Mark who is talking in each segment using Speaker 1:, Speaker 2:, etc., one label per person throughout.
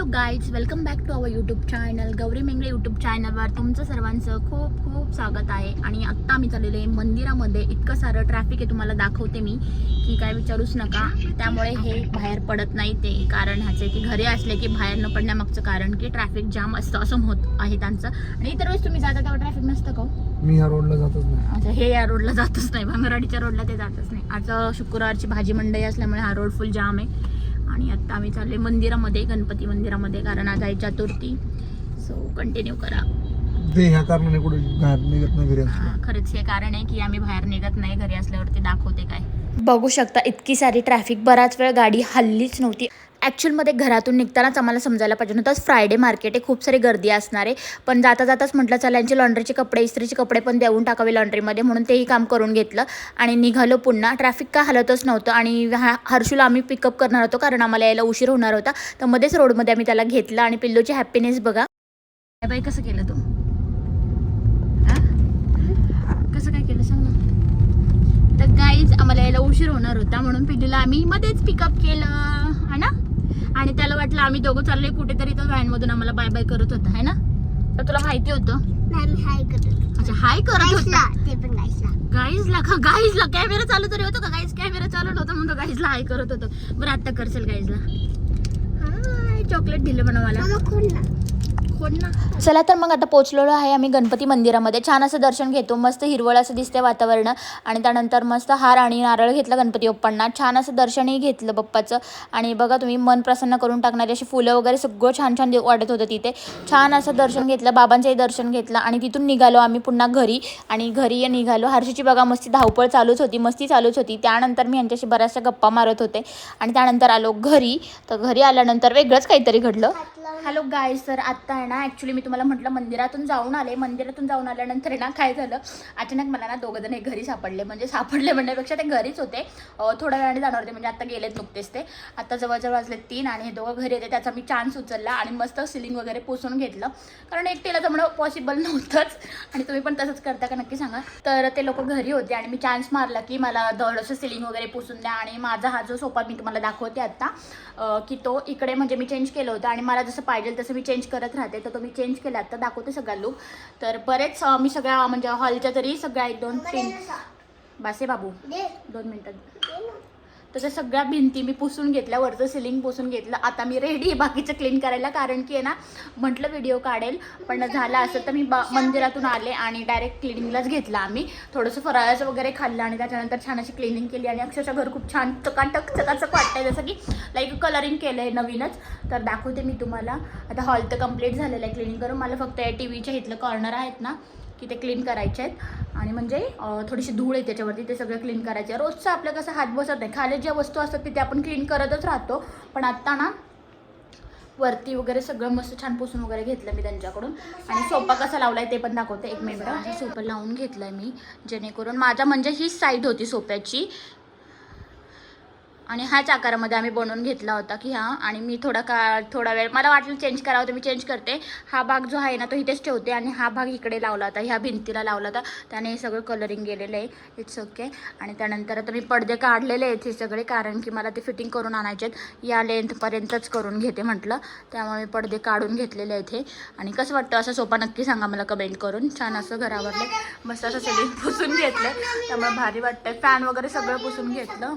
Speaker 1: Hello guys welcome back to our YouTube channel Gauri Mengale YouTube चॅनलवर तुमचं सर्वांचं खूप खूप स्वागत आहे. आणि आत्ता आम्ही चाललेलो आहे मंदिरामध्ये. इतकं सारं ट्रॅफिक आहे तुम्हाला दाखवते मी की काय विचारूच नका. त्यामुळे हे बाहेर पडत नाही ते. कारण ह्याचे की घरी असले की बाहेर न पडण्यामागचं कारण की ट्रॅफिक जाम असतं असं होत आहे त्यांचं. आणि इतर वेळेस तुम्ही जाता तेव्हा ट्रॅफिक नसतं का हो?
Speaker 2: मी ह्या रोडला जातच नाही.
Speaker 1: अच्छा हे या रोडला जातच नाही. भांगरवाडीच्या रोडला ते जातच नाही. आज शुक्रवारची भाजी मंडई असल्यामुळे हा रोड फुल जाम आहे. आणि आत्ता आम्ही चालले मंदिरामध्ये गणपती मंदिरामध्ये कारण आज आहे चतुर्थी. सो कंटिन्यू करा.
Speaker 2: ते ह्या कारणाने कुठे बाहेर निघत नाही घरी
Speaker 1: हा, खरंच हे कारण आहे की आम्ही बाहेर निघत नाही घरी असल्यावरती दाखवते काय. बघू शकता इतकी सारी ट्रॅफिक बराच वेळ गाडी हल्लीच नव्हती. ॲक्च्युअलमध्ये घरातून निघतानाच आम्हाला समजायला पाहिजे नव्हतं. फ्रायडे मार्केट आहे खूप सारी गर्दी असणार आहे. पण जाता जाताच म्हटलं चला यांचे लॉन्ड्रीचे कपडे इस्त्रीचे कपडे पण देऊन टाकावे लॉन्ड्रीमध्ये म्हणून तेही काम करून घेतलं. आणि निघालो पुन्हा. ट्रॅफिक काय हलतच नव्हतं. आणि हा हर्षूला आम्ही पिकअप करणार होतो कारण आम्हाला यायला उशीर होणार होता. तर मध्येच रोडमध्ये आम्ही त्याला घेतलं. आणि पिल्लूची हॅपीनेस बघा. बाई कसं केलं तू? कसं काय केलं? सांग ना. तर गाईज आम्हाला यायला उशीर होणार होता. म्हणून पिल्लूला आम्ही मध्येच पिकअप केलं. है ना? आणि त्याला वाटलं आम्ही दोघं चाललोय कुठेतरी तो व्हॅन मधून आम्हाला बाय बाय करत होता है ना? तर तुला माहिती होतं?
Speaker 3: हाय करत
Speaker 1: अच्छा हाय करत होता?
Speaker 3: ते पण गाईसला
Speaker 1: गाईजला का? गाईजला कॅमेरा चालू तरी होतो का? गाईज कॅमेरा चालू नव्हता म्हणून तो गाईजला हाय करत होतो. बरं आता करसेल गाईजला चॉकलेट दिलं म्हणा मला. चला तर मग आता पोचलेलो आहे आम्ही गणपती मंदिरामध्ये. छान असं दर्शन घेतो. मस्त हिरवळ असं दिसते वातावरण. आणि त्यानंतर मस्त हार आणि नारळ घेतला गणपती बाप्पांना. छान असं दर्शनही घेतलं बाप्पाचं. आणि बघा तुम्ही मन प्रसन्न करून टाकणारी अशी फुलं वगैरे सगळं छान छान वाटत होतं तिथे. छान असं दर्शन घेतलं. बाबांचंही दर्शन घेतलं. आणि तिथून निघालो आम्ही पुन्हा घरी. आणि घरी निघालो. हर्षीची बघा मस्ती धावपळ चालूच होती. मस्ती चालूच होती. त्यानंतर मी यांच्याशी बऱ्याचशा गप्पा मारत होते. आणि त्यानंतर आलो घरी. तर घरी आल्यानंतर वेगळंच काहीतरी घडलं. हॅलो गाईज तर आत्ता आहे ना ॲक्च्युली मी तुम्हाला म्हटलं मंदिरातून जाऊन आले. मंदिरातून जाऊन आल्यानंतर ना काय झालं अचानक मला ना दोघं जण हे घरी सापडले. म्हणजे सापडले म्हणण्यापेक्षा ते घरीच होते. थोड्या वेळाने जाणार होते. म्हणजे आता गेलेत नुकतेच ते. आता जवळजवळ वाजले तीन आणि हे दोघं घरी येते त्याचा मी चान्स उचलला आणि मस्त सिलिंग वगैरे पुसून घेतलं. कारण एकटीला जमणं पॉसिबल नव्हतंच. आणि तुम्ही पण तसंच करता का नक्की सांगा. तर ते लोक घरी होते आणि मी चान्स मारला की मला थोडंसं सिलिंग वगैरे पुसून द्या आणि माझा हा जो सोफा मी तुम्हाला दाखवते आत्ता की तो इकडे म्हणजे मी चेंज केलं होतं. आणि मला जसं पाहिजे तसं मी चेंज करत राहते. तर तो मी चेंज केला आता दाखवते सगळा लुक तर बरेच मी सगळ्या म्हणजे हॉलच्या तरी सगळ्या एक दोन तीन बासे बाबू. दोन मिनटात त्याच्या सगळ्या भिंती मी पुसून घेतल्या वरचं सिलिंग पुसून घेतलं. आता मी रेडी आहे बाकीचं क्लीन करायला कारण की आहे ना म्हटलं व्हिडिओ काढेल पण झालं असं तर मी बा मंदिरातून आले आणि डायरेक्ट क्लिनिंगलाच घेतलं आम्ही. थोडंसं फराळाचं वगैरे खाल्लं आणि त्याच्यानंतर छान अशी क्लिनिंग केली आणि अक्षरशः घर खूप छान चकाटक चकाचक वाटतंय जसं की लाईक कलरिंग केलं आहे नवीनच. तर दाखवते मी तुम्हाला. आता हॉल तर कंप्लीट झालेलं आहे क्लिनिंग करून. मला फक्त या टी व्हीच्या इथलं कॉर्नर आहेत ना की ते क्लीन करायचे आहेत. आणि म्हणजे थोडीशी धूळ आहे त्याच्यावरती ते सगळं क्लीन करायचे. रोजचं आपलं कसं हात बसत नाही. खाली ज्या वस्तू असतात तिथे आपण क्लीन करतच राहतो. पण आत्ता ना वरती वगैरे सगळं मस्त छान पुसून वगैरे घेतलं मी त्यांच्याकडून. आणि सोपा कसा लावलाय ते पण दाखवते. एक मिनिट सोपा लावून घेतलाय मी. जेणेकरून माझा म्हणजे हीच साईड होती सोप्याची. आणि ह्याच आकारामध्ये आम्ही बनवून घेतला होता की हा आणि मी थोडा का थोडा वेळ मला वाटलं चेंज करावं तर मी चेंज करते. हा भाग जो आहे ना तो इथेच ठेवते आणि हा भाग इकडे लावला होता ह्या भिंतीला लावला होता. त्याने हे सगळं कलरिंग गेलेलं आहे. इट्स ओके आणि त्यानंतर आता मी पडदे काढलेले आहेत हे सगळे कारण की मला ते फिटिंग करून आणायचे आहेत. या लेंथपर्यंतच करून घेते म्हटलं. त्यामुळे मी पडदे काढून घेतलेले आहेत हे. आणि कसं वाटतं असं सोपा नक्की सांगा मला कमेंट करून. छान असं घरावरले मस्त असं सगळी पुसून घेतलं. त्यामुळे भारी वाटतंय. फॅन वगैरे सगळं पुसून घेतलं.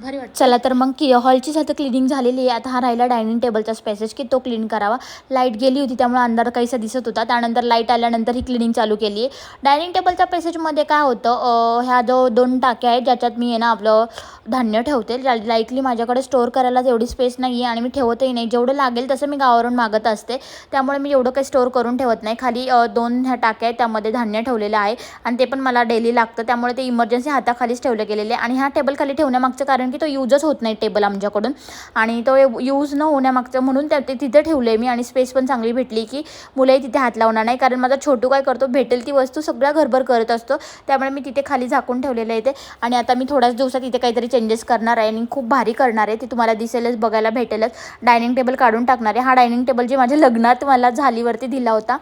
Speaker 1: भारी वाटतं. चला तर मग की हॉलचीच आता क्लिनिंग झालेली आहे. आता हा राहिला डायनिंग टेबलचा स्पेसेस की तो क्लीन करावा. लाइट गेली होती त्यामुळे अंधार काहीसा दिसत होता. त्यानंतर लाइट आल्यानंतर ही क्लिनिंग चालू केली आहे. डायनिंग टेबलच्या पेसेजमध्ये काय होतं ह्या जो दोन टाक्या आहेत ज्याच्यात मी आहे ना आपलं धान्य ठेवते. लाईटली माझ्याकडे स्टोअर करायला एवढी स्पेस नाही आहे आणि मी ठेवतही नाही. जेवढं लागेल तसं मी गावावरून मागत असते. त्यामुळे मी एवढं काही स्टोअर करून ठेवत नाही. खाली दोन ह्या टाक्या आहेत त्यामध्ये धान्य ठेवलेलं आहे आणि ते पण मला डेली लागतं. त्यामुळे ते इमर्जन्सी हाताखालीच ठेवलं गेलेले आहे. आणि ह्या टेबल खाली ठेवण्यामागचं कारण कारण की तो यूजच होत नाही टेबल आमच्याकडून. आणि तो यूज न होण्यामागचं म्हणून त्या ते तिथे ठेवलं आहे मी आणि स्पेस पण चांगली भेटली की मुलंही तिथे हात लावणार नाही. कारण माझा छोटू काय करतो भेटेल ती वस्तू सगळ्या घरभर करत असतो. त्यामुळे मी तिथे खाली झाकून ठेवलेलं आहे ते. आणि आता मी थोड्याच दिवसात इथे काहीतरी चेंजेस करणार आहे आणि खूप भारी करणार आहे. ती तुम्हाला दिसेलच बघायला भेटेलच. डायनिंग टेबल काढून टाकणार आहे. हा डायनिंग टेबल जे माझ्या लग्नात मला झालीवरती दिला होता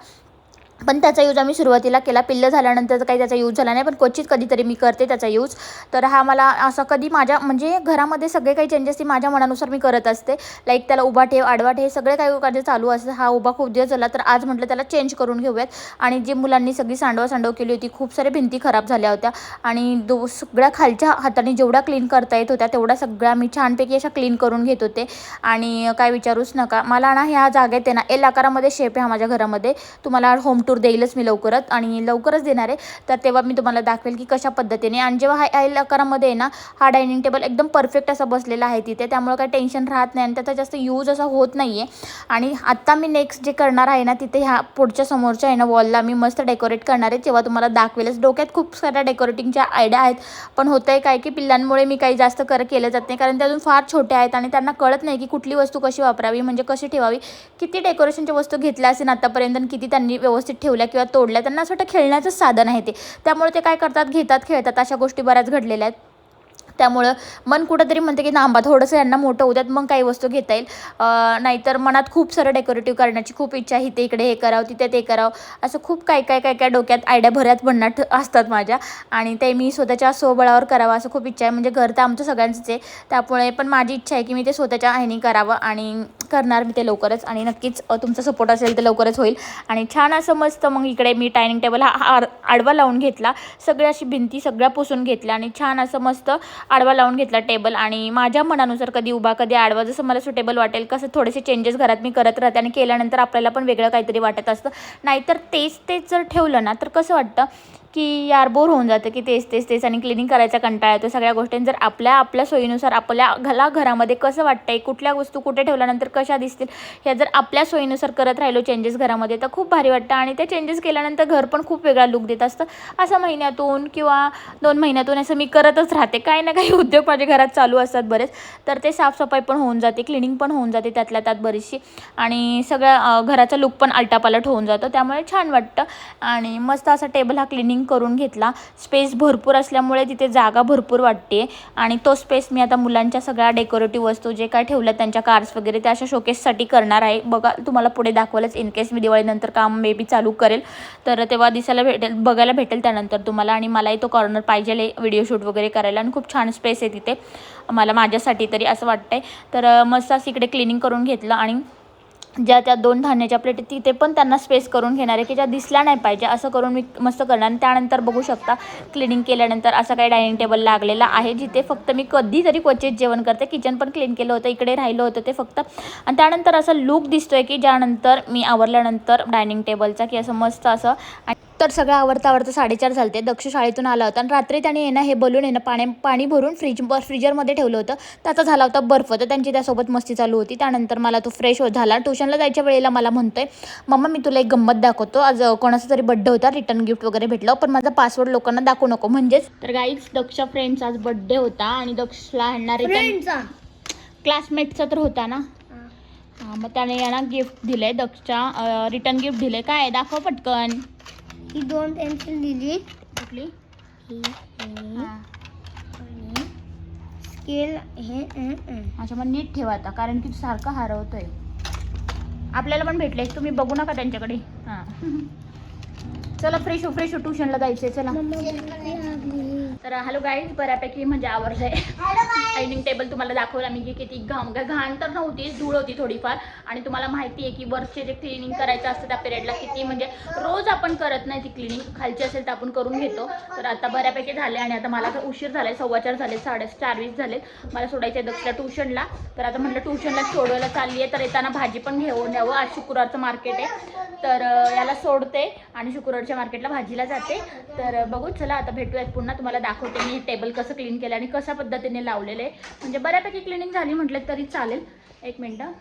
Speaker 1: पण त्याचा यूज आम्ही सुरुवातीला केला. पिल्लं झाल्यानंतर काही त्याचा यूज झाला नाही पण क्वचित कधीतरी मी करते त्याचा यूज तर हा मला असं कधी माझ्या म्हणजे घरामध्ये सगळे काही चेंजेस ती माझ्या मनानुसार मी करत असते. लाईक त्याला उभा ठेव आडवा ठेव सगळे काही कार्य चालू असतं. हा उभा खूप दिवस झाला तर आज म्हटलं त्याला चेंज करून घेऊयात. आणि जी मुलांनी सगळी सांडवा सांडव केली होती खूप साऱ्या भिंती खराब झाल्या होत्या. आणि दो सगळ्या खालच्या हाताने जेवढ्या क्लीन करता येत होत्या तेवढ्या सगळ्या मी छानपैकी अशा क्लीन करून घेत होते. आणि काय विचारूच नका. मला ना ह्या जागेत आहे ना एल आकारामध्ये शेप आहे हा माझ्या घरामध्ये. तुम्हाला होम टूर देईलच मी लवकरच. आणि लवकरच देणार आहे. तर तेव्हा मी तुम्हाला दाखवेल की कशा पद्धतीने. आणि जेव्हा हा एल आकारामध्ये आहे ना हा डायनिंग टेबल एकदम परफेक्ट असा बसलेला आहे तिथे. त्यामुळे काही टेन्शन राहत नाही आणि त्याचा जास्त यूज असा होत नाही आहे आणि आत्ता मी नेक्स्ट जे करणार आहे ना तिथे ह्या पुढच्या समोरच्या आहे ना वॉलला मी मस्त डेकोरेट करणार आहे. तेव्हा तुम्हाला दाखवेलच. डोक्यात खूप साऱ्या डेकोरेटिंगच्या आयडिया आहेत. पण होतं आहे काय की पिल्लांमुळे मी काही जास्त कर केलं जात नाही. कारण ते अजून फार छोटे आहेत आणि त्यांना कळत नाही की कुठली वस्तू कशी वापरावी म्हणजे कशी ठेवावी. किती डेकोरेशनच्या वस्तू घेतल्या असेल आतापर्यंत किती त्यांनी व्यवस्थित ठेवल्या किंवा तोडल्या त्यांना असं वाटतं खेळण्याचं साधन आहे ते. त्यामुळे ते काय करतात घेतात खेळतात अशा गोष्टी बऱ्याच घडलेल्या आहेत. त्यामुळं मन कुठंतरी म्हणते की नांबा थोडंसं यांना मोठं होत्यात मग काही वस्तू घेता येईल. नाहीतर मनात खूप सारं डेकोरेटिव्ह करण्याची खूप इच्छा आहे इथे इकडे हे करावं तिथे ते करावं. असं खूप काय काय काय काय डोक्यात आयडिया भऱ्यात बनणार असतात माझ्या. आणि ते मी स्वतःच्या स्वबळावर करावं असं खूप इच्छा आहे. म्हणजे घर तर आमचं सगळ्यांचंच आहे. त्यामुळे पण माझी इच्छा आहे की मी ते स्वतःच्या आईने करावं आणि करणार मी ते लवकरच. आणि नक्कीच तुमचा सपोर्ट असेल तर लवकरच होईल. आणि छान असं मस्त मग इकडे मी डायनिंग टेबल हा आडवा लावून घेतला. सगळ्या अशी भिंती सगळ्या पुसून घेतल्या आणि छान असं मस्त आडवा लावून घेतला टेबल आणि माझ्या मनानुसार कधी उभा कधी आडवा. जसं मला सुटेबल वाटेल कसं थोडेसे चेंजेस घरात मी करत राहते आणि केल्यानंतर आपल्याला पण वेगळं काहीतरी वाटत असतं. नाहीतर तेच तेच जर ठेवलं ना तर कसं वाटतं? की यार बोर होऊन जातं की तेच तेच तेच आणि क्लिनिंग करायचा कंटाळा येतो. सगळ्या गोष्टी जर आपल्या आपल्या सोयीनुसार आपल्या घला घरामध्ये कसं वाटतंय कुठल्या वस्तू कुठे ठेवल्यानंतर कशा दिसतील ह्या जर आपल्या सोयीनुसार करत राहिलो चेंजेस घरामध्ये तर खूप भारी वाटतं. आणि ते चेंजेस केल्यानंतर घर पण खूप वेगळा लुक देत असतं. असं महिन्यातून किंवा दोन महिन्यातून असं मी करतच राहते. काही ना काही उद्योग माझ्या घरात चालू असतात बरेच. तर ते साफसफाई पण होऊन जाते क्लिनिंग पण होऊन जाते त्यातल्या त्यात बरीचशी. आणि सगळ्या घराचा लुक पण आलटापालट होऊन जातो. त्यामुळे छान वाटतं. आणि मस्त असा टेबल हा क्लिनिंग करून घेतला. स्पेस भरपूर असल्यामुळे तिथे जागा भरपूर वाटते. आणि तो स्पेस मी आता मुलांच्या सगळ्या डेकोरेटिव्ह वस्तू जे काय ठेवल्या त्यांच्या कार्स वगैरे त्या अशा शोकेससाठी करणार आहे. बघा तुम्हाला पुढे दाखवलंच इन केस मी दिवाळीनंतर काम मे बी चालू करेल. तर तेव्हा दिसायला भेटेल बघायला भेटेल त्यानंतर तुम्हाला. आणि मलाही तो कॉर्नर पाहिजे व्हिडिओ शूट वगैरे करायला. आणि खूप छान स्पेस आहे तिथे. मला माझ्यासाठी तरी असं वाटतंय. तर मस्त असं इकडे क्लिनिंग करून घेतलं. आणि ज्या त्या दोन धान्याच्या प्लेट तिथे पण त्यांना स्पेस करून घेणार आहे की ज्या दिसल्या नाही पाहिजे असं करून मी मस्त करणार. आणि त्यानंतर बघू शकता क्लिनिंग केल्यानंतर असं काही डायनिंग टेबल लागलेला आहे जिथे फक्त मी कधीतरी क्वचित जेवण करते. किचन पण क्लीन केलं होतं इकडे राहिलं होतं ते फक्त. आणि त्यानंतर असा लुक दिसतोय की ज्यानंतर मी आवरल्यानंतर डायनिंग टेबलचा की असं मस्त असं. आणि तर सगळं आवडता आवडता साडेचार झालते. दक्ष शाळेतून आला होता. आणि रात्री त्याने येणं हे बलून येणं पाणी पाणी भरून फ्रीज फ्रीजरमध्ये ठेवलं होतं. त्याचा झाला होता बर्फ. तर त्यांची त्यासोबत मस्ती चालू होती. त्यानंतर मला तो फ्रेश होत झाला ट्युशनला जायच्या वेळेला मला म्हणतोय मम्मा मी तुला एक गंमत दाखवतो. आज कोणाचा तरी बड्डे होता रिटर्न गिफ्ट वगैरे भेटलं. पण माझा पासवर्ड लोकांना दाखवू नको. म्हणजेच तर गाईज दक्ष फ्रेंड्स आज बड्डे होता आणि दक्षला आणणार
Speaker 3: फ्रेंडचा
Speaker 1: क्लासमेटचा तर होता ना? हां. मग त्याने यांना गिफ्ट दिलंय दक्षच्या रिटर्न गिफ्ट दिलंय. काय दाखव पटकन.
Speaker 3: ही दोन पेन्सिल दिली.
Speaker 1: कुठली?
Speaker 3: ही ही
Speaker 1: हां
Speaker 3: आणि स्केल हे.
Speaker 1: अच्छा मग नीट ठेवा आता कारण की सारखं हरवतोय. आपल्याला पण भेटले. तुम्ही बघू नका त्यांच्याकडे. हां. चला फ्रेश हो फ्रेश हो ट्युशनला जायचंय. चला? तर हॅलो गाईज बऱ्यापैकी म्हणजे आवडलंय डायनिंग टेबल तुम्हाला दाखवला. मी की किती घाम घाण तर नव्हतीच धूळ होती थोडीफार. आणि तुम्हाला माहिती आहे की वरचे जे क्लिनिंग करायचं असतं त्या पिरियडला किती म्हणजे रोज आपण करत नाही ती क्लिनिंग खालची असेल तर आपण करून घेतो. तर आता बऱ्यापैकी झाले आणि आता मला तर उशीर झालाय. सव्वा चार झाले साडे चार वीस झालेत. मला सोडायचं आहे दक्षला ट्युशनला. तर आता म्हटलं ट्युशनला सोडवायला चालली आहे तर येताना भाजी पण घेऊन यावं. आज शुक्रवारचं मार्केट आहे. तर याला सोडते आणि शुक्रवारच्या मार्केटला भाजीला जाते. तर बघू चला आता भेटूयात पुन्हा. तुम्हाला दाखवते मी टेबल कसं क्लीन केलं आणि कशा पद्धतीने लावलेलं आहे. म्हणजे बऱ्यापैकी क्लिनिंग झाली म्हटलं तरी चालेल. एक मिनटं.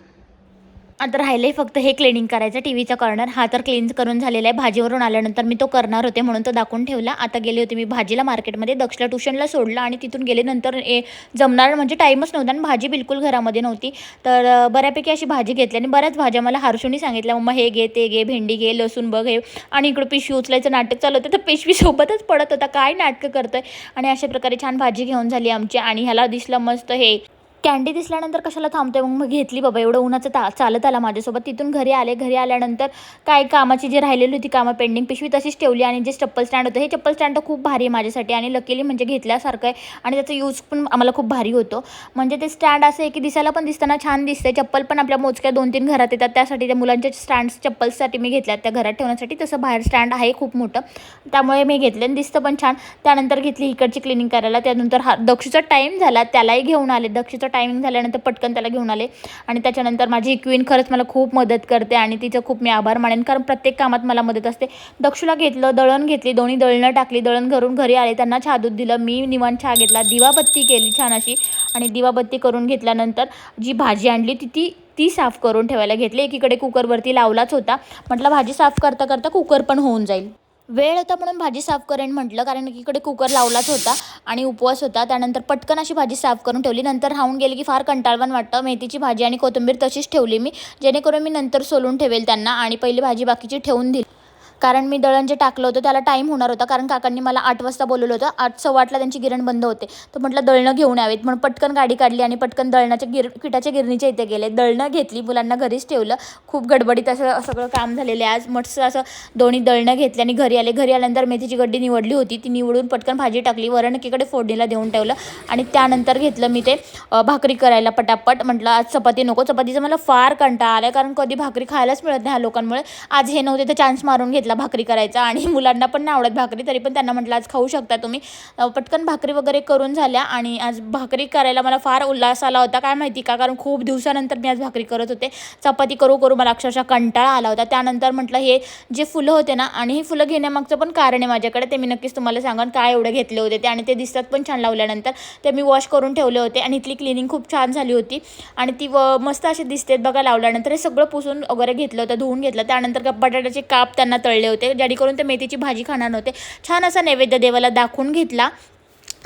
Speaker 1: आता राहिलंय फक्त हे क्लिनिंग करायचं. टी व्हीचा कॉर्नर हा तर क्लीन करून झालेला आहे. भाजीवरून आल्यानंतर मी तो करणार होते म्हणून तो दाखवून ठेवला. आता गेले होते मी भाजीला मार्केटमध्ये दक्षला ट्युशनला सोडलं आणि तिथून गेले नंतर ए जमणार म्हणजे टाईमच नव्हता आणि भाजी बिलकुल घरामध्ये नव्हती. तर बऱ्यापैकी अशी भाजी घेतली आणि बऱ्याच भाज्या मला हर्षूनी सांगितल्या. मम्मा हे घे ते घे भेंडी घे लसूण बघ हे आणि इकडं पिशवी उचलायचं नाटक चालू होतं. तर पिशवीसोबतच पडत होता. काय नाटकं करतोय? आणि अशा प्रकारे छान भाजी घेऊन झाली आमची आणि ह्याला दिसलं मस्त हे. कॅन्डी दिसल्यानंतर कशाला थांबतोय? मग मग घेतली बाबा एवढं उन्हाचं ता चालत आला माझ्यासोबत. तिथून घरी आले घरी आल्यानंतर काय कामाची जी राहिलेली होती कामं पेंडिंग पिशवी तशीच ठेवली आणि जे चप्पल स्टँड होतं हे चप्पल स्टँड तर खूप भारी आहे माझ्यासाठी आणि लकीली म्हणजे घेतल्यासारखं आहे आणि त्याचा यूज पण आम्हाला खूप भारी होतो. म्हणजे ते स्टँड असं आहे की दिसायला पण दिसताना छान दिसते चप्पल पण आपल्या मोजक्या दोन तीन घरात येतात. त्यासाठी त्या मुलांच्या स्टँड चप्पलसाठी मी घेतल्यात. त्या घरात ठेवण्यासाठी तसं बाहेर स्टँड आहे खूप मोठं. त्यामुळे मी घेतले आणि दिसतं पण छान. त्यानंतर घेतली इकडची क्लिनिंग करायला. त्यानंतर हा दक्षिचा टाईम झाला. त्यालाही घेऊन आले. दक्षीचा टायमिंग झाल्यानंतर पटकन त्याला घेऊन आले. आणि त्याच्यानंतर माझी क्वीन खरंच मला खूप मदत करते आणि तिचं खूप मी आभार मानेन. कारण प्रत्येक कामात मला मदत असते. दक्षुला घेतलं दळण घेतली दोन्ही दळणं टाकली दळण घरून घरी आले त्यांना चहा दूध दिलं मी निवांत चहा घेतला दिवाबत्ती केली छान अशी आणि दिवाबत्ती करून घेतल्यानंतर जी भाजी आणली ती ती ती साफ करून ठेवायला घेतली. एकीकडे कुकरवरती लावलाच होता. म्हटलं भाजी साफ करता करता कुकर पण होऊन जाईल. वेळ होता म्हणून भाजी साफ करेन म्हटलं कारण की इकडे कुकर लावलाच होता आणि उपवास होता. त्यानंतर पटकन अशी भाजी साफ करून ठेवली. नंतर राहून गेली की फार कंटाळवान वाटतं. मेथीची भाजी आणि कोथिंबीर तशीच ठेवली मी जेणेकरून मी नंतर सोलून ठेवेल त्यांना आणि पहिली भाजी बाकीची ठेवून दिली. कारण मी दळण जे टाकलं होतं त्याला टाईम होणार होता. कारण काकांनी मला आठ वाजता बोलवलं होतं. आठ सव्वा आठला त्यांची गिरण बंद होते. तर म्हटलं दळणं घेऊन यावेत. म्हणून पटकन गाडी काढली आणि पटकन दळणाच्या गिर किटाच्या गिरणीच्या इथे गेले. दळणं घेतली मुलांना घरीच ठेवलं. खूप गडबडीत असं सगळं काम झालेलं आहे. आज मस्त असं दोन्ही दळणं घेतली आणि घरी आले. घरी आल्यानंतर मेथीची गड्डी निवडली होती. ती निवडून पटकन भाजी टाकली. वरण एकीकडे फोडणीला देऊन ठेवलं. आणि त्यानंतर घेतलं मी ते भाकरी करायला पटापट. म्हटलं आज चपाती नको. चपातीचं मला फार कंटाळा आला कारण कधी भाकरी खायलाच मिळत नाही ह्या लोकांमुळे. आज हे नव्हते तर चान्स मारून घेतला. भाकरी करायचा आणि मुलांना पण नाही आवडत भाकरी तरी पण त्यांना म्हटलं आज खाऊ शकता तुम्ही. पटकन भाकरी वगैरे करून झाल्या आणि आज भाकरी करायला मला फार उल्हास आला होता. काय माहिती का? कारण खूप दिवसानंतर मी आज भाकरी करत होते. चपाती करू करू मला अक्षरशः कंटाळा आला होता. त्यानंतर म्हटलं हे जे फुलं होते ना आणि ही फुलं घेण्यामागचं पण कारण आहे माझ्याकडे ते मी नक्कीच तुम्हाला सांगेन काय एवढे घेतले होते ते. आणि ते दिसतात पण छान लावल्यानंतर. ते मी वॉश करून ठेवले होते आणि इथली क्लिनिंग खूप छान झाली होती. आणि ती व मस्त अशी दिसतेत बघा लावल्यानंतर. हे सगळं पुसून वगैरे घेतलं होतं धुवून घेतलं. त्यानंतर बटाट्याचे काप त्यांना तळले होते. जेणेकरून ते मेथीची भाजी खाणार नव्हते. छान असा नैवेद्य देवाला दाखवून घेतला.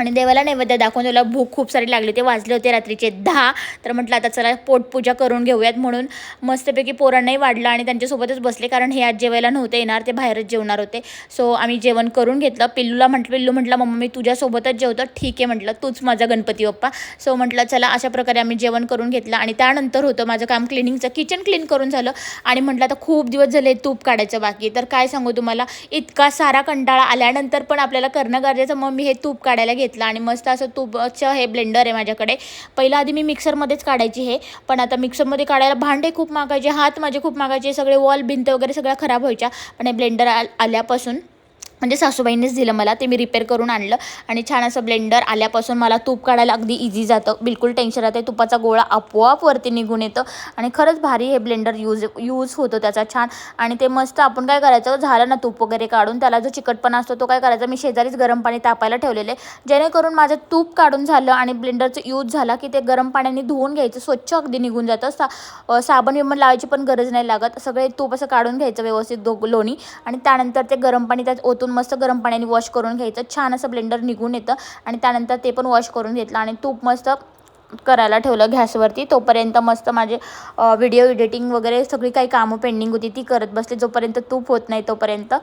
Speaker 1: आणि देवाला नैवेद्य दाखवून त्याला भूक खूप सारी लागली ते वाजले होते रात्रीचे दहा. तर म्हटलं आता चला पोटपूजा करून घेऊयात म्हणून मस्तपैकी पोरांनाही वाढलं आणि त्यांच्यासोबतच बसले कारण हे आज जेवायला नव्हते येणार ते बाहेरच जेवणार होते. सो आम्ही जेवण करून घेतलं. पिल्लूला म्हटलं पिल्लू म्हटलं मम्मा मी तुझ्यासोबतच जेवतो. ठीक आहे म्हटलं. तूच माझा गणपती बाप्पा. सो म्हटलं चला अशा प्रकारे आम्ही जेवण करून घेतलं आणि त्यानंतर होतं माझं काम क्लिनिंगचं. किचन क्लीन करून झालं आणि म्हटलं आता खूप दिवस झाले तूप काढायचं बाकी तर काय सांगू तुम्हाला? इतका सारा कंटाळा आल्यानंतर पण आपल्याला करणं गरजेचं. मग मी हे तूप काढायला घेतलं घेतला आणि मस्त असं तूपचं हे ब्लेंडर आहे माझ्याकडे. पहिलं आधी मी मिक्सरमध्येच काढायची हे पण आता मिक्सरमध्ये काढायला भांडे खूप मागायचे हात माझे खूप मागायचे सगळे वॉल भिंत वगैरे सगळ्या खराब व्हायच्या पण हे ब्लेंडर आ आल्यापासून म्हणजे सासूबाईंनीच दिलं मला ते मी रिपेअर करून आणलं. आणि छान असं ब्लेंडर आल्यापासून मला तूप काढायला अगदी इझी जातं. बिलकुल टेन्शन राहते. तुपाचा गोळा आपोआप वरती निघून येतं. आणि खरंच भारी हे ब्लेंडर यूज यूज होतो त्याचा छान. आणि ते मस्त आपण काय करायचं झालं ना तूप वगैरे काढून त्याला जो चिकटपणा असतो तो काय करायचा मी शेजारीच गरम पाणी तापायला ठेवलेले जेणेकरून माझं तूप काढून झालं आणि ब्लेंडरचं यूज झाला की ते गरम पाण्याने धुवून घ्यायचं स्वच्छ अगदी निघून जातं. सा साबण विमन लावायची पण गरज नाही लागत. सगळे तूप असं काढून घ्यायचं व्यवस्थित दो लोणी. आणि त्यानंतर ते गरम पाणी त्यात ओतून मस्त गरम पाण्याने वॉश करून घ्यायचं. छान असं ब्लेंडर निघून येतं. आणि त्यानंतर ते पण वॉश करून घेतलं आणि तूप मस्त करायला ठेवलं गॅसवरती. तोपर्यंत मस्त माझे व्हिडिओ एडिटिंग वगैरे सगळी काही कामं पेंडिंग होती. ती करत बसले. जोपर्यंत तूप होत नाही तोपर्यंत.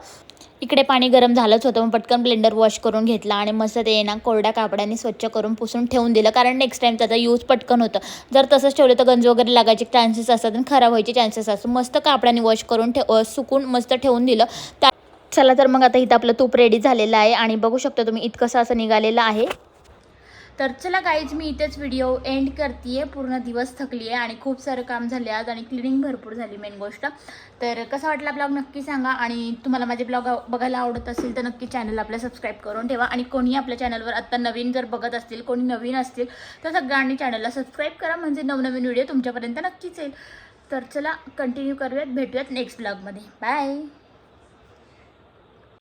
Speaker 1: इकडे पाणी गरम झालंच होतं. मग पटकन ब्लेंडर वॉश करून घेतला आणि मस्त ते ना कोरड्या कापडाने स्वच्छ करून पुसून ठेवून दिलं. कारण नेक्स्ट टाईम त्याचा यूज पटकन होतं. जर तसंच ठेवलं तर गंज वगैरे लागायचे. चान्सेस असतात आणि खराब व्हायचे चान्सेस असतात. मस्त कापडाने वॉश करून ठेव सुकून मस्त ठेवून दिलं. त्या चला तर मग आता इथं आपलं तूप रेडी झालेलं आहे आणि बघू शकता तुम्ही इतकंसं असं निघालेलं आहे. तर चला गाईज मी इथेच व्हिडिओ एंड करते पूर्ण दिवस थकली आहे आणि खूप सारं काम झाले आज आणि क्लिनिंग भरपूर झाली मेन गोष्ट. तर कसा वाटला ब्लॉग नक्की सांगा आणि तुम्हाला माझे ब्लॉग बघायला आवडत असेल तर नक्की चॅनल आपल्या सबस्क्राईब करून ठेवा आणि कोणी आपल्या चॅनलवर आत्ता नवीन जर बघत असतील कोणी नवीन असतील तर सगळ्यांनी चॅनलला सबस्क्राईब करा म्हणजे नवनवीन व्हिडिओ तुमच्यापर्यंत नक्कीच येईल. तर चला कंटिन्यू करूयात भेटूयात नेक्स्ट ब्लॉगमध्ये बाय